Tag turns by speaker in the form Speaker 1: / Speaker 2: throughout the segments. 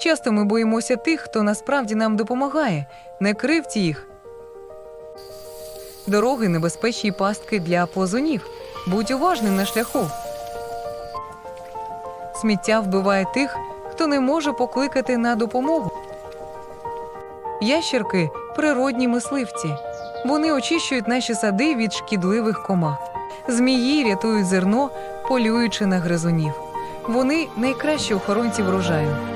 Speaker 1: Часто ми боїмося тих, хто насправді нам допомагає. Не кривці їх. Дороги небезпечні пастки для позунів. Будь уважним на шляху. Сміття вбиває тих, хто не може покликати на допомогу. Ящерки природні мисливці. Вони очищують наші сади від шкідливих комах. Змії рятують зерно, полюючи на гризунів. Вони найкращі охоронці врожаю.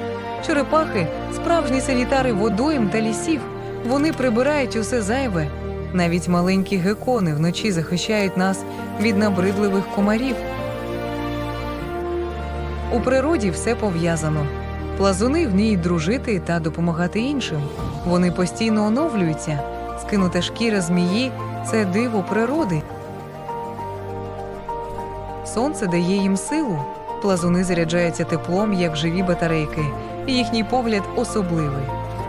Speaker 1: Черепахи справжні санітари водойм та лісів. Вони прибирають усе зайве. Навіть маленькі гекони вночі захищають нас від набридливих комарів. У природі все пов'язано. Плазуни вміють дружити та допомагати іншим. Вони постійно оновлюються. Скинута шкіра змії це диво природи. Сонце дає їм силу. Плазуни заряджаються теплом, як живі батарейки, їхній погляд особливий.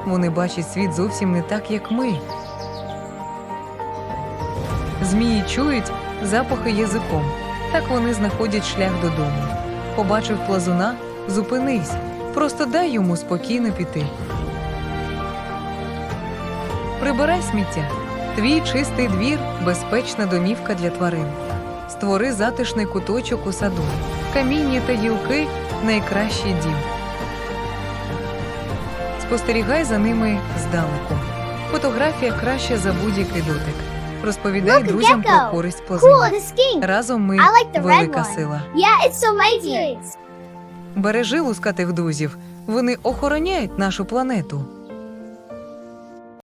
Speaker 1: Вони бачать світ зовсім не так, як ми. Змії чують запахи язиком. Так вони знаходять шлях додому. Побачив плазуна, зупинись. Просто дай йому спокійно піти. Прибирай сміття. Твій чистий двір безпечна домівка для тварин. Створи затишний куточок у саду. Каміння та гілки найкращий дім. Спостерігай за ними здалеку. Фотографія краще за будь-який дотик. Розповідай
Speaker 2: Look,
Speaker 1: друзям про
Speaker 2: користь
Speaker 1: користь
Speaker 2: Cool.
Speaker 1: Разом ми
Speaker 2: like
Speaker 1: велика
Speaker 2: one.
Speaker 1: сила.
Speaker 2: Yeah, it's so lazy.
Speaker 1: Бережи лускатих друзів. Вони охороняють нашу планету.